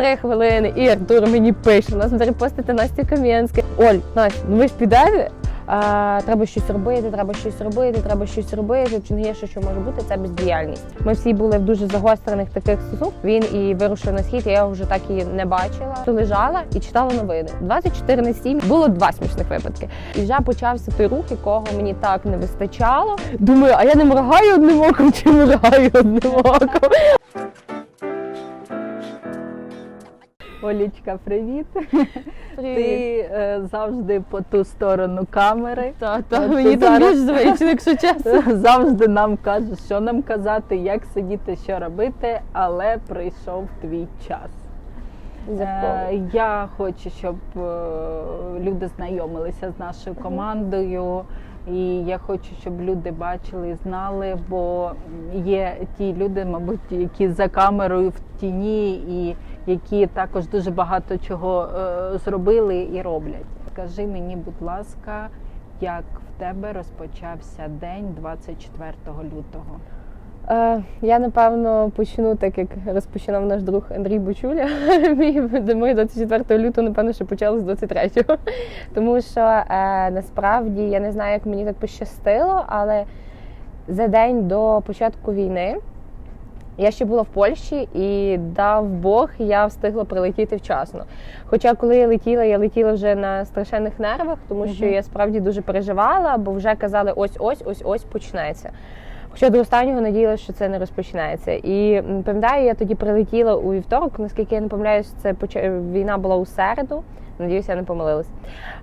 три хвилини, і Артур мені пише, нас буде репостити Настя Кам'янська. Оль, Настя, ну ви ж підете? А, треба щось робити, треба щось робити, треба щось робити. Чи не є, що, що може бути, це бездіяльність. Ми всі були в дуже загострених таких стосунках. Він і вирушив на схід, я його вже так і не бачила. То лежала і читала новини. 24 на 7 було два смішних випадки. І вже почався той рух, якого мені так не вистачало. Думаю, а я не моргаю одним оком чи моргаю одним оком. Олічка, привіт. Ти е, завжди по ту сторону камери. Та, та, От мені там більш звично, якщо чесно. Завжди нам кажеш, що нам казати, як сидіти, що робити, але прийшов твій час. Е, Я хочу, щоб е, люди знайомилися з нашою командою. І я хочу, щоб люди бачили і знали, бо є ті люди, мабуть, які за камерою в тіні, і які також дуже багато чого е, зробили і роблять. Скажи мені, будь ласка, як в тебе розпочався день 24 лютого? Е, я напевно почну так, як розпочинав наш друг Андрій Бучуля. Мій моє 24 лютого, напевно, що почалось з 23-го. Тому що е, насправді я не знаю, як мені так пощастило, але за день до початку війни я ще була в Польщі і дав Бог, я встигла прилетіти вчасно. Хоча коли я летіла, я летіла вже на страшенних нервах, тому що я справді дуже переживала, бо вже казали ось ось ось ось почнеться. Хоча до останнього надіялася, що це не розпочинається. І пам'ятаю, я тоді прилетіла у вівторок, наскільки я не помиляюсь, це поч- війна була у середу. Надіюся, я не помилилась.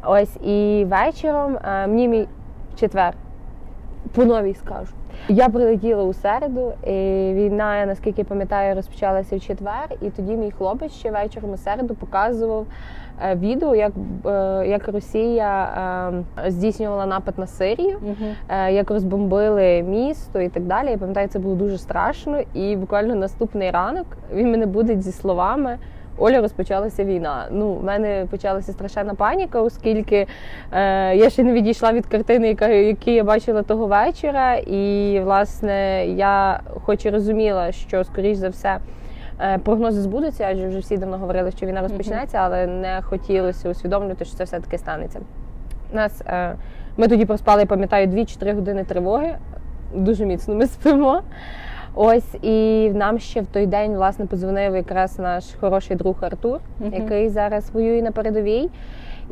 Ось і вечором а, мені мій четвер по новій скажу. Я прилетіла у середу, і війна, наскільки я пам'ятаю, розпочалася в четвер, і тоді мій хлопець ще вечором у середу показував е, відео, як, е, як Росія е, здійснювала напад на Сирію е, як розбомбили місто і так далі. Я пам'ятаю, це було дуже страшно. І буквально наступний ранок він мене буде зі словами. Оля розпочалася війна. Ну, в мене почалася страшенна паніка, оскільки е, я ще не відійшла від картини, яка які я бачила того вечора. І власне я хоч і розуміла, що скоріш за все. е, Прогнози збудуться, адже вже всі давно говорили, що війна розпочнеться, але не хотілося усвідомлювати, що це все таки станеться. Нас е, ми тоді проспали, пам'ятаю, 2-4 години тривоги. Дуже міцно ми спимо. Ось і нам ще в той день власне подзвонив якраз наш хороший друг Артур, Мгм. який зараз воює на передовій.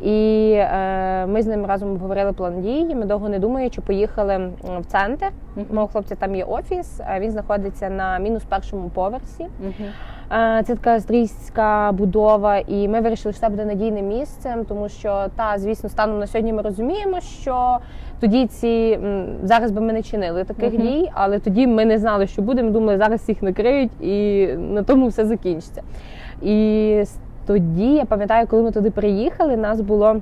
І е, ми з ним разом обговорили план дій. Ми довго не думаючи, поїхали в центр. Мгм. Мого хлопця там є офіс. Він знаходиться на мінус першому поверсі. Мгм. Е, Це така австрійська будова, і ми вирішили, що це буде надійним місцем, тому що та, звісно, станом на сьогодні ми розуміємо, що тоді ці зараз би ми не чинили таких Мгм. дій, але тоді ми не знали, що буде. Ми думали, зараз всіх накриють, і на тому все закінчиться. І тоді я пам'ятаю, коли ми туди приїхали, нас було.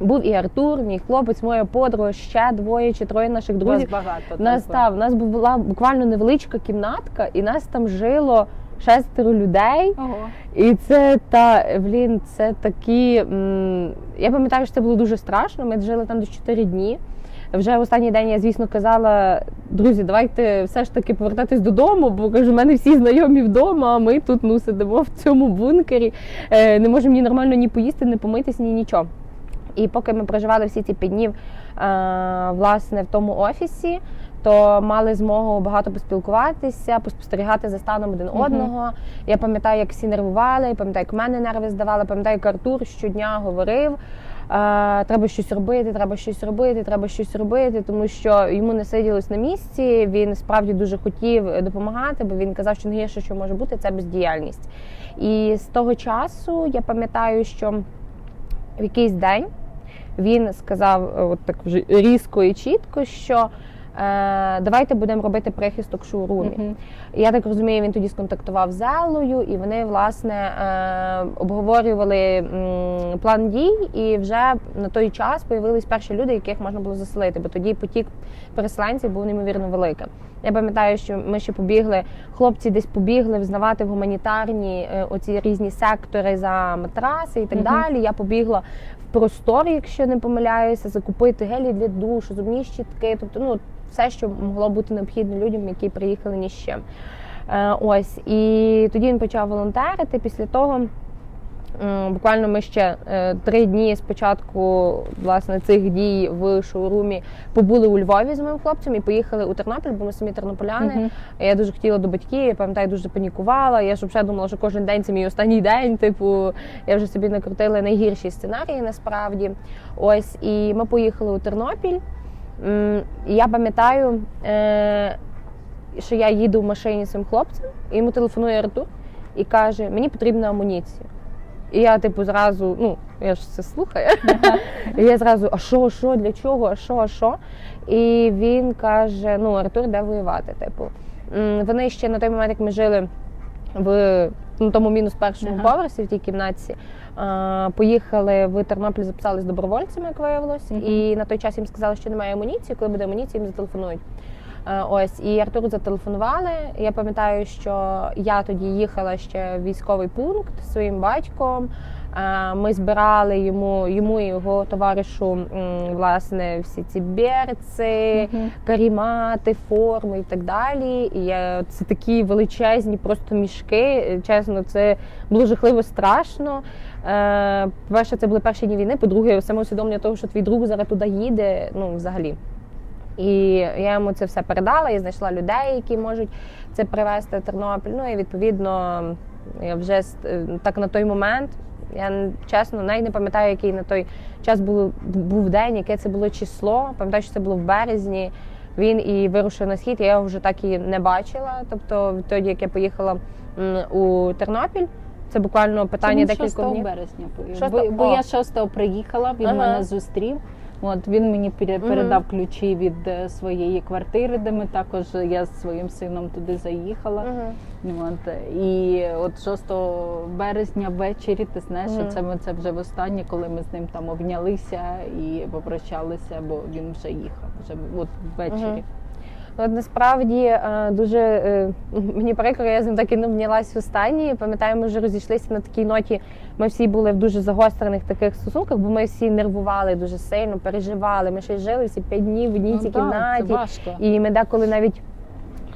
Був і Артур, мій хлопець, моя подруга, ще двоє чи троє наших друзів. багато. Нас так, та, в нас була буквально невеличка кімнатка, і нас там жило шестеро людей. Ого. І це та блін, це такі. Я пам'ятаю, що це було дуже страшно. Ми жили там десь 4 дні. Вже останній день я, звісно, казала: друзі, давайте все ж таки повертатись додому, бо кажу, в мене всі знайомі вдома, а ми тут ну, сидимо в цьому бункері, е, не можемо ні нормально ні поїсти, ні помитись, ні нічого. І поки ми проживали всі ці п'ять днів е, власне в тому офісі, то мали змогу багато поспілкуватися, поспостерігати за станом один Мгм. одного. Я пам'ятаю, як всі нервували, я пам'ятаю, як мене нерви здавали, пам'ятаю, як Артур щодня говорив. Треба щось робити, треба щось робити, треба щось робити, тому що йому не сиділось на місці. Він справді дуже хотів допомагати, бо він казав, що найгірше, що може бути, це бездіяльність. І з того часу я пам'ятаю, що в якийсь день він сказав е, от так вже різко і чітко, що давайте будемо робити прихисток шоурумі. Uh -huh. Я так розумію, він тоді сконтактував з Елою, і вони власне е, обговорювали план дій. І вже на той час появились перші люди, яких можна було заселити, бо тоді потік переселенців був неймовірно великим. Я пам'ятаю, що ми ще побігли, хлопці десь побігли взнавати в гуманітарні е, оці різні сектори за матраси і так Мгм. далі. Я побігла в простор, якщо не помиляюся, закупити гелі для душу, зубні щітки, тобто ну все, що могло бути необхідно людям, які приїхали ні з чим. Е, Ось і тоді він почав волонтерити. Після того буквально ми ще е, три дні спочатку власне цих дій в шоурумі побули у Львові з моїм хлопцем і поїхали у Тернопіль, бо ми самі тернополяни. Мгм. Я дуже хотіла до батьків, я пам'ятаю, дуже панікувала. Я ж взагалі думала, що кожен день це мій останній день. Типу, я вже собі накрутила найгірші сценарії насправді. Ось, і ми поїхали у Тернопіль. Я пам'ятаю, е, що я їду в машині з цим хлопцем, і йому телефонує Артур і каже: мені потрібна амуніція. І я, типу, зразу, ну, я ж це слухаю. І я зразу, а що, що, для чого, а що, а що? І він каже: ну, Артур, де воювати? Типу, вони ще на той момент, як ми жили в ну, тому мінус першому Ага. поверсі в тій кімнаті, а, поїхали в Тернопіль, записались добровольцями, як виявилось. Мгм. І на той час їм сказали, що немає амуніції. Коли буде амуніція, їм зателефонують. Е, Ось і Артуру зателефонували. Я пам'ятаю, що я тоді їхала ще в військовий пункт зі своїм батьком. Е, Ми збирали йому йому і його товаришу власне всі ці берці, Мгм. карімати, форми і так далі. І я, це такі величезні просто мішки. Чесно, це було жахливо страшно. Е, По-перше, це були перші дні війни. По-друге, саме усвідомлення того, що твій друг зараз туди їде. Ну, взагалі. І я йому це все передала, я знайшла людей, які можуть це привезти в Тернопіль. Ну і відповідно, я вже е, так на той момент. Я чесно навіть не пам'ятаю, який на той час був, був день, яке це було число. Пам'ятаю, що це було в березні. Він і вирушив на схід. Я його вже так і не бачила. Тобто, відтоді, як я поїхала у Тернопіль, це буквально питання він декількох 6 березня поїхав. Бо, бо я 6 приїхала, він Ага. мене зустрів. От він мені пере- передав ключі від е, своєї квартири, де ми також я з своїм сином туди заїхала. От і от 6 березня ввечері, ти знаєш, що це ми це вже востаннє, коли ми з ним там обнялися і попрощалися, бо він вже їхав. Вже от ввечері. Ну, От насправді е, дуже е, мені прикро, я з ним так і не обнялась в останній. Пам'ятаю, ми вже розійшлися на такій ноті. Ми всі були в дуже загострених таких стосунках, бо ми всі нервували дуже сильно, переживали. Ми ще й жили всі п'ять днів в одній цій Ну, так, кімнаті. І ми деколи навіть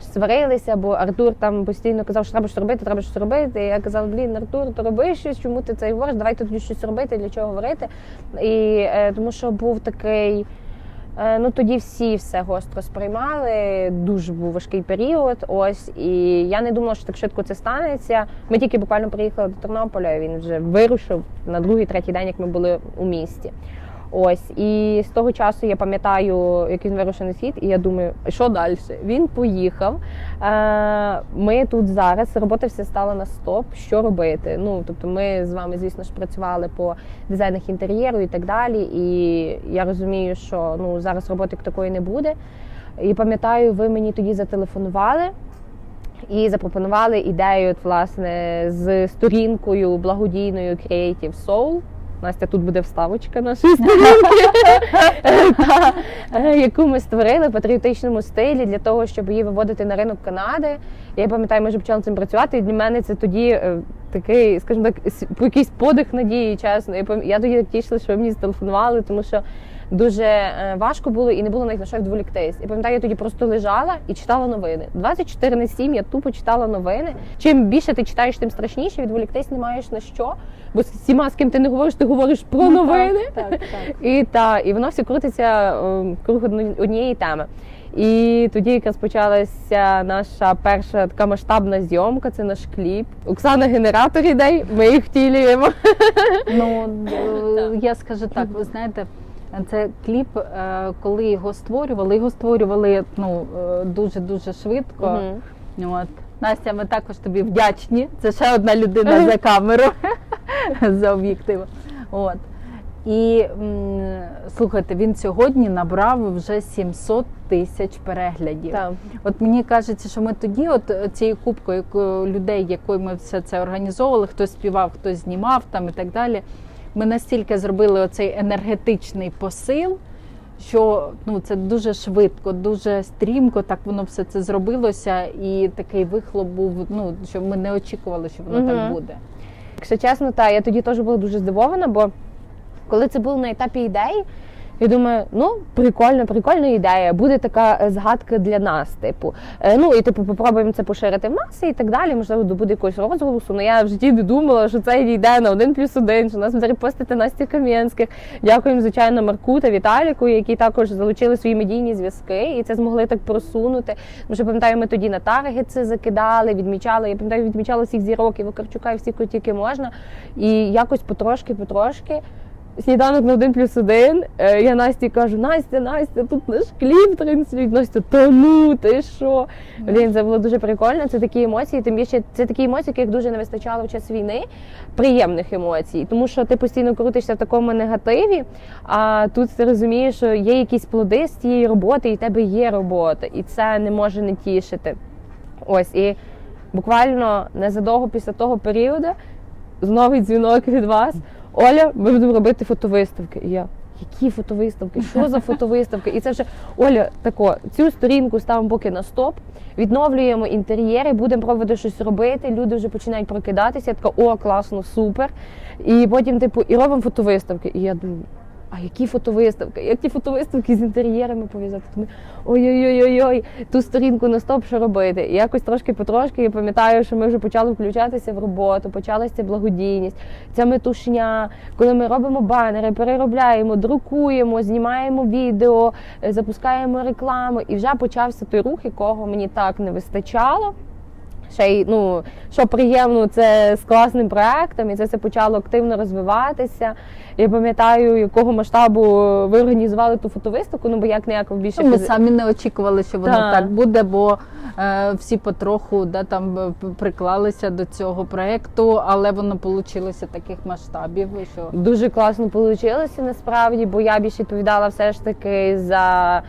сварилися, бо Артур там постійно казав, що треба щось робити, треба щось робити. І я казала, блін, Артур, то роби щось, чому ти це говориш? Давайте тоді щось робити, для чого говорити. І е, тому що був такий. Е, Ну тоді всі все гостро сприймали. Дуже був важкий період. Ось і я не думала, що так швидко це станеться. Ми тільки буквально приїхали до Тернополя. Він вже вирушив на другий, третій день, як ми були у місті. Ось і з того часу я пам'ятаю, як він вирушив на світ, і я думаю, що далі? Він поїхав. Е, Ми тут зараз. Робота вся стала на стоп. Що робити? Ну тобто, ми з вами, звісно ж, працювали по дизайнах інтер'єру і так далі. І я розумію, що ну зараз роботи такої не буде. І пам'ятаю, ви мені тоді зателефонували. І запропонували ідею, от, власне, з сторінкою благодійною Creative Soul. Настя, тут буде вставочка нашої сторінки, е, яку ми створили в патріотичному стилі для того, щоб її виводити на ринок Канади. Я пам'ятаю, ми вже почали цим працювати. І для мене це тоді е, такий, скажімо так, якийсь подих надії, чесно. Я, тоді тішила, що ви мені зателефонували, тому що дуже е, важко було і не було навіть на що відволіктись. І пам'ятаю, я тоді просто лежала і читала новини. 24 на 7 я тупо читала новини. Чим більше ти читаєш, тим страшніше. Відволіктись не маєш на що. Бо з всіма, з ким ти не говориш, ти говориш про Ну, новини. Так, так, так. І та, і воно все крутиться е, круг однієї теми. І тоді якраз почалася наша перша така масштабна зйомка. Це наш кліп. Оксана генератор ідей. Ми їх втілюємо. Ну е, я скажу так, ви знаєте, це кліп, е, коли його створювали, його створювали ну дуже дуже швидко. Мгм. От. Настя, ми також тобі вдячні. Це ще одна людина за камеру за об'єктивом. От. І слухайте, він сьогодні набрав вже 700 тисяч переглядів. Так. От мені кажеться, що ми тоді, от е, цією кубкою людей, якою ми все це організовували, хтось співав, хтось знімав там і так далі. Ми настільки зробили оцей енергетичний посил, що ну це дуже швидко, дуже стрімко, так воно все це зробилося, і такий вихлоп був. Ну що ми не очікували, що воно так буде. Якщо чесно, та я тоді теж була дуже здивована, бо коли це було на етапі ідей, Я думаю, ну прикольно, прикольна ідея. Буде така е, згадка для нас. Типу, Е, ну і типу, попробуємо це поширити в маси і так далі. Можливо, буде якогось розголосу. Ну я в житті не думала, що це йде на один плюс один, що нас буде репостити Настя Кам'янських. Дякуємо, звичайно, Марку та Віталіку, які також залучили свої медійні зв'язки і це змогли так просунути. Тому що пам'ятаю, ми тоді на таргет це закидали, відмічали. Я пам'ятаю, відмічала всіх зірок і Вакарчука, і всіх, кого тільки можна. І якось потрошки, потрошки. Сніданок на один плюс один. Е, Я Насті кажу: Настя, Настя, тут наш кліп транслюють. Настя, та ну ти що? Блін, це було дуже прикольно. Це такі емоції. Тим більше це такі емоції, яких дуже не вистачало в час війни, приємних емоцій. Тому що ти постійно крутишся в такому негативі. А тут ти розумієш, що є якісь плоди з цієї роботи, і в тебе є робота, і це не може не тішити. Ось і буквально незадовго після того періоду знову дзвінок від вас. Оля, ми будемо робити фотовиставки. І я. Які фотовиставки? Що за фотовиставки? І це вже Оля, тако, цю сторінку ставимо поки на стоп, відновлюємо інтер'єри, будемо пробувати щось робити. Люди вже починають прокидатися. Я така, о, класно, супер. І потім, типу, і робимо фотовиставки. І я думаю, а які фотовиставки? Як ті фотовиставки з інтер'єрами пов'язати? Ой-ой-ой, ту сторінку на стоп, що робити? І якось трошки потрошки я пам'ятаю, що ми вже почали включатися в роботу, почалася благодійність, ця метушня, коли ми робимо банери, переробляємо, друкуємо, знімаємо відео, запускаємо рекламу, і вже почався той рух, якого мені так не вистачало. Ще й ну що приємно, це з класним проектом, і це все почало активно розвиватися. Я пам'ятаю, якого масштабу ви організували ту фотовиставку, ну бо як ніяк більше Ми самі не очікували, що воно Так. так буде, бо е, всі потроху да, там е, приклалися до цього проекту, але воно вийшло таких масштабів. Що Дуже класно вийшло насправді, бо я більше відповідала все ж таки за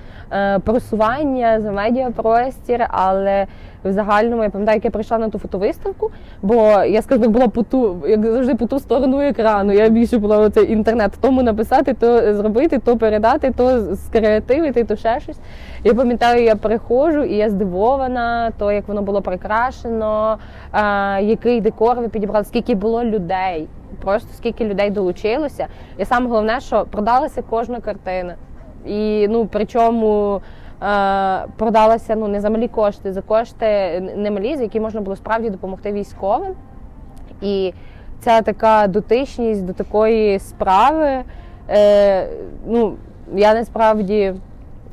просування, за медіапростір, але в загальному я пам'ятаю, як я прийшла на ту фотовиставку, бо я скажу, була по ту, як завжди, по ту сторону екрану. Я більше була оце інтернет, тому написати, то зробити, то передати, то скреативити, то ще щось. Я пам'ятаю, я приходжу і я здивована, то як воно було прикрашено, е, який декор ви підібрали, скільки було людей. Просто скільки людей долучилося. І саме головне, що продалася кожна картина. І ну причому е, продалася ну не за малі кошти, за кошти немалі, за які можна було справді допомогти військовим. І ця така дотичність до такої справи. Е, ну, я насправді.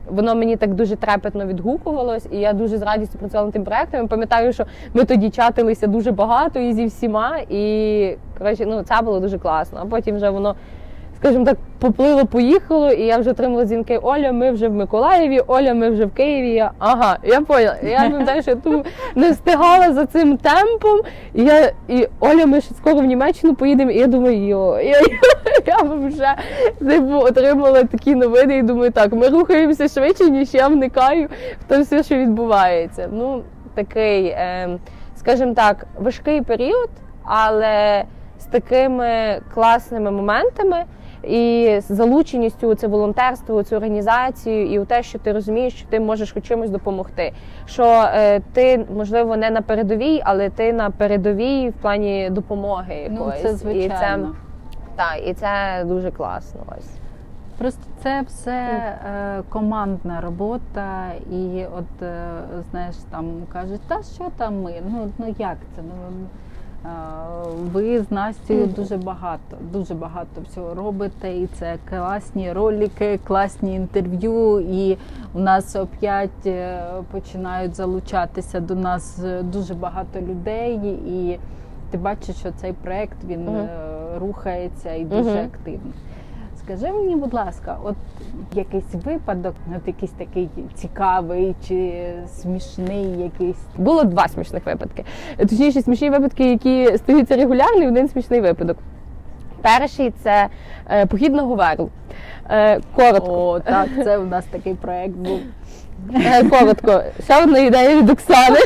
Воно мені так дуже трепетно відгукувалось, і я дуже з радістю працювала над тим проектом. Я пам'ятаю, що ми тоді чатилися дуже багато і зі всіма. І коротше, ну це було дуже класно. А потім вже воно, скажімо так, поплило, поїхало, і я вже отримала дзвінки Оля, ми вже в Миколаєві, Оля, ми вже в Києві. Я, ага, я поняла. Я пам'ятаю, що я тут не встигала за цим темпом. І я і Оля, ми ще скоро в Німеччину поїдемо. І я думаю, йо, я, я вже типу, отримала такі новини і думаю, так, ми рухаємося швидше, ніж я вникаю в те все, що відбувається. Ну, такий, е, скажімо так, важкий період, але з такими класними моментами. І з залученістю у це волонтерство, у цю організацію, і у те, що ти розумієш, що ти можеш хоч чимось допомогти. Що е, ти можливо не на передовій, але ти на передовій в плані допомоги ну якоїсь. це І це, звичайно. і це дуже класно. Ось. Просто це все е, командна робота, і от е, знаєш, там кажуть, та що там ми? Ну ну як це? Ну ви з Настю дуже багато, дуже багато всього робите, і це класні ролики, класні інтерв'ю. І у нас опять е, починають залучатися до нас е, дуже багато людей, і ти бачиш, що цей проект він е, рухається і дуже угу. активно. Скажи мені, будь ласка, от якийсь випадок, от якийсь такий цікавий чи смішний якийсь. Було два смішних випадки. Точніше, смішні випадки, які стаються регулярно, і один смішний випадок. Перший це е, похід на Говерлу. Е, коротко. О, так, це у нас такий проект був. Е, Коротко, ще одна ідея від Оксани.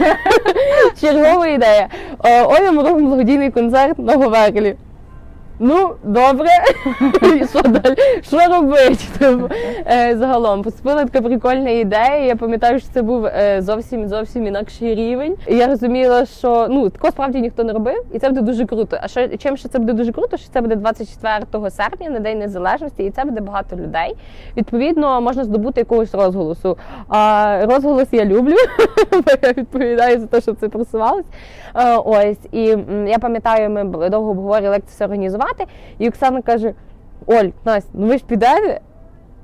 Чергова ідея. Оля, ми робимо благодійний концерт на Говерлі. Ну, добре, що далі? Що робити? Типу, е, загалом поступила така прикольна ідея. Я пам'ятаю, що це був е, зовсім зовсім інакший рівень. І я розуміла, що ну такого справді ніхто не робив, і це буде дуже круто. А що чим ще це буде дуже круто? Що це буде 24 серпня на День Незалежності, і це буде багато людей. Відповідно, можна здобути якогось розголосу. А розголос я люблю, я відповідаю за те, щоб це просувалось. Е, Ось і я пам'ятаю, ми довго обговорювали, як це все організувати. І Оксана каже: Оль, Настя, ну ви ж підете?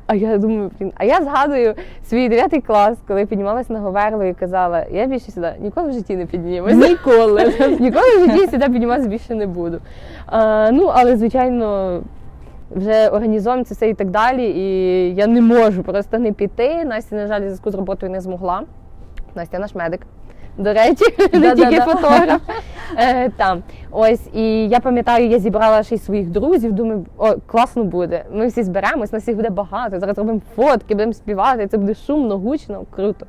А я думаю, блін, а я згадую свій 9 клас, коли піднімалася на Говерло і казала, я більше сюди ніколи в житті не піднімуся. Ніколи. Ніколи в житті сюди підніматися більше не буду. А, ну, але звичайно. Вже організуємо це все і так далі, і я не можу просто не піти. Настя, на жаль, зв'язку з роботою не змогла. Настя наш медик. До речі, не тільки фотограф. Е, там. Ось, і я пам'ятаю, я зібрала ще й своїх друзів. Думаю, о, класно буде. Ми всі зберемось, нас всіх буде багато. Зараз робимо фотки, будемо співати. Це буде шумно, гучно, круто.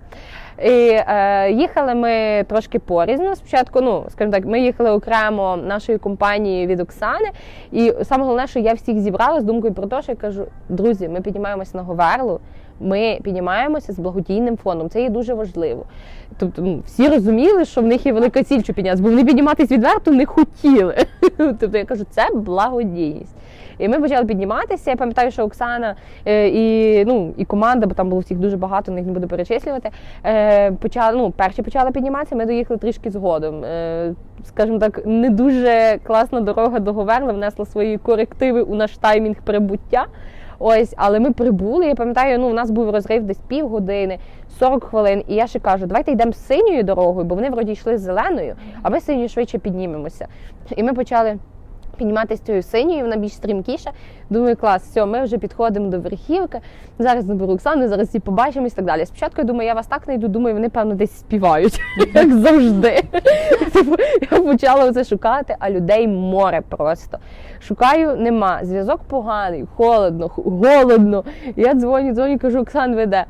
І е, їхали ми трошки порізно. Спочатку, ну скажімо так, ми їхали окремо нашою компанією від Оксани. І саме головне, що я всіх зібрала з думкою про те, що я кажу: друзі, ми піднімаємося на Говерлу. Ми піднімаємося з благодійним фондом. Це є дуже важливо. Тобто ну, всі розуміли, що в них є велика ціль, що піднятися, бо вони підніматись відверто не хотіли. Тобто я кажу, це благодійність. І ми почали підніматися. Я пам'ятаю, що Оксана е, і, ну, і команда, бо там було всіх дуже багато, них не буду перечислювати. Е, почали, ну, перші почали підніматися, ми доїхали трішки згодом. Е, скажімо так, не дуже класна дорога до внесла свої корективи у наш таймінг прибуття. Ось, але ми прибули. Я пам'ятаю, ну у нас був розрив десь півгодини, 40 хвилин. І я ще кажу, давайте йдемо синьою дорогою, бо вони вроді йшли зеленою, а ми синьою швидше піднімемося. І ми почали. Підніматися цією синьою, вона більш стрімкіша. Думаю, клас, все, ми вже підходимо до верхівки. Зараз наберу Оксану, зараз всі побачимо і так далі. Спочатку я думаю, я вас так не йду, думаю, вони, певно, десь співають, як завжди. Я почала це шукати, а людей море просто. Шукаю, нема. Зв'язок поганий, холодно, голодно. Я дзвоню, дзвоню, кажу, Оксан веде.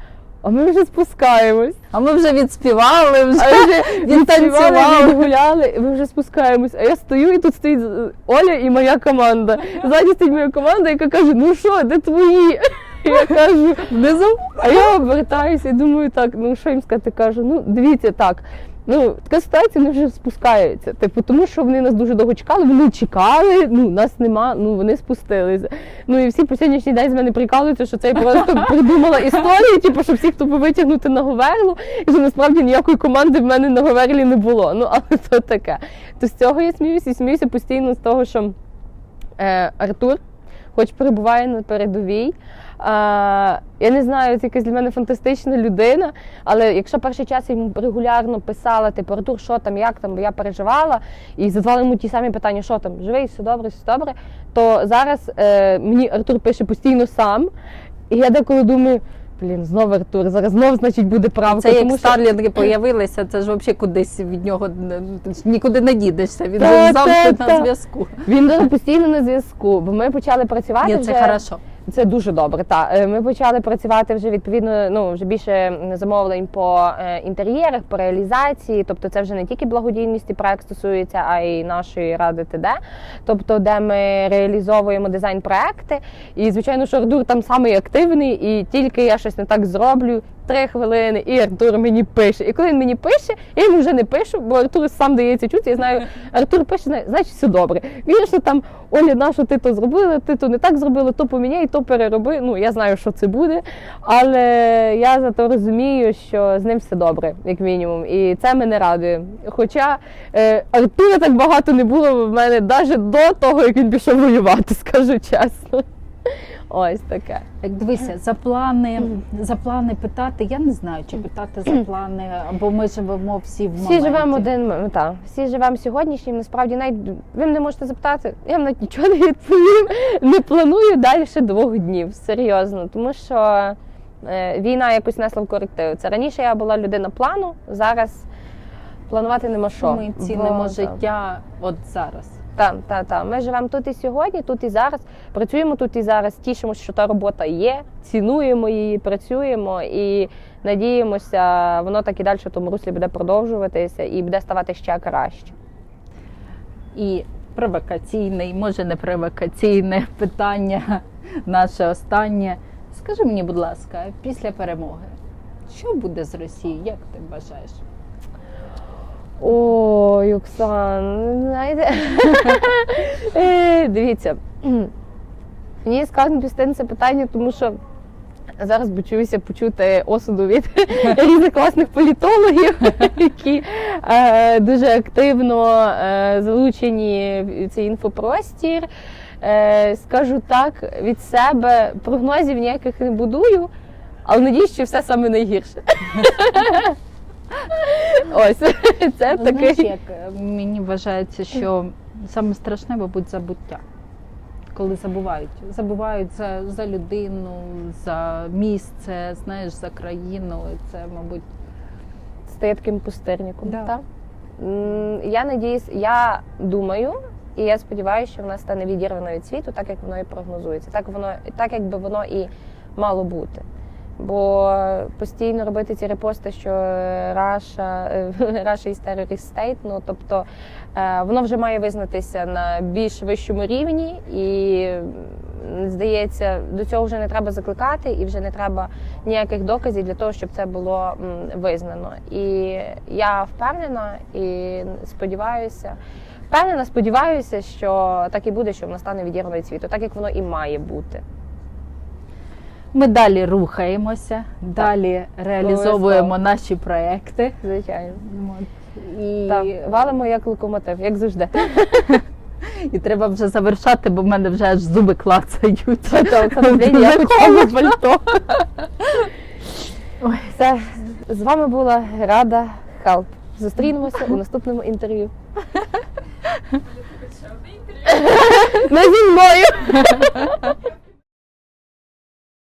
А ми вже спускаємось. А ми вже відспівали, вже вже відтанцювали, відгуляли, і ми вже спускаємось. А я стою, і тут стоїть Оля і моя команда. Ззаді стоїть моя команда, яка каже: ну що, де твої? І я кажу, внизу. А я обертаюся і думаю, так, ну що їм сказати? Кажу, ну дивіться так. Ну, така ситуація вони вже спускаються. Типу, тому що вони нас дуже довго чекали, вони чекали, ну нас нема, ну вони спустилися. Ну і всі по сьогоднішній день з мене прикалуються, що це я просто придумала історію, типу, що всіх тупо витягнути на говерлу, і що насправді ніякої команди в мене на говерлі не було. Ну, але то таке. То з цього я сміюся і сміюся постійно з того, що е, Артур, хоч перебуває на передовій. А, я не знаю, це якась для мене фантастична людина, але якщо перший час я йому регулярно писала, типу, Артур, що там, як там, бо я переживала, і задавала йому ті самі питання, що там, живий, все добре, все добре, то зараз е, мені Артур пише постійно сам. І я деколи думаю, блін, знову Артур, зараз знов, значить, буде правка. Це як що... старлінги появилися, це ж взагалі кудись від нього нікуди не дідешся. Він Та, завжди та, на зв'язку. Він постійно на зв'язку, бо ми почали працювати. Ні, вже... це хорошо. Це дуже добре. Та Е, ми почали працювати вже відповідно. Ну вже більше замовлень по е, інтер'єрах, по реалізації. Тобто, це вже не тільки благодійність і проект стосується, а й нашої ради ТД. Тобто, де ми реалізовуємо дизайн-проекти. І звичайно, що Артур там самий активний, і тільки я щось не так зроблю. Три хвилини, і Артур мені пише. І коли він мені пише, я йому вже не пишу, бо Артур сам дається чути. Я знаю, Артур пише, зна- значить все добре. Він що там Оля, на що ти то зробила, ти то не так зробила, то поміняй, то перероби. Ну я знаю, що це буде, але я зато розумію, що з ним все добре, як мінімум, і це мене радує. Хоча е, Артура так багато не було в мене навіть до того, як він пішов воювати, скажу чесно. Ось таке. Так дивися, за плани, за плани питати, я не знаю, чи питати за плани, або ми живемо всі в Всі живемо один та, всі живемо сьогоднішнім. Насправді навіть ви мене можете запитати. Я навіть нічого не відповім. Не планую далі двох днів. Серйозно, тому що е, війна якось несла в коректив. Це раніше я була людина плану, зараз планувати нема що. Ми цінимо Бо, життя от зараз. Так, так, так. Ми живемо тут і сьогодні, тут і зараз. Працюємо тут і зараз. Тішимося, що та робота є, цінуємо її, працюємо і надіємося, воно так і далі в тому руслі буде продовжуватися і буде ставати ще краще. І провокаційний, може не провокаційне питання, наше останнє. Скажи мені, будь ласка, після перемоги, що буде з Росією? Як ти вважаєш? Ой, Оксан, знаєте. Е, Дивіться, мені складно пісти на це питання, тому що зараз почуюся почути осуду від різних класних політологів, які е, дуже активно е, залучені в цей інфопростір. Е, скажу так, від себе прогнозів ніяких не будую, але надіюсь, що все саме найгірше. Ось це Знаєш, такий. як е, мені вважається, що саме страшне, мабуть, забуття. Коли забувають. Забувають за, за людину, за місце, знаєш, за країну. Це, мабуть, стає таким пустирником. Да. Так? Я надіюсь, я думаю, і я сподіваюся, що вона стане відірвана від світу, так як воно і прогнозується, так воно, так якби воно і мало бути. Бо постійно робити ці репости, що Раша Раша із state, ну тобто е, воно вже має визнатися на більш вищому рівні, і здається, до цього вже не треба закликати, і вже не треба ніяких доказів для того, щоб це було визнано. І я впевнена і сподіваюся, впевнена, сподіваюся, що так і буде, що воно стане відірвано світу, так як воно і має бути. Ми далі рухаємося, далі реалізовуємо наші проекти. Звичайно. І, Так, валимо як локомотив, як завжди. і треба вже завершати, бо в мене вже аж зуби клацають. Пальто. Ой, все. З вами була Рада Хелп. Зустрінемося у наступному інтерв'ю. Не зі мною.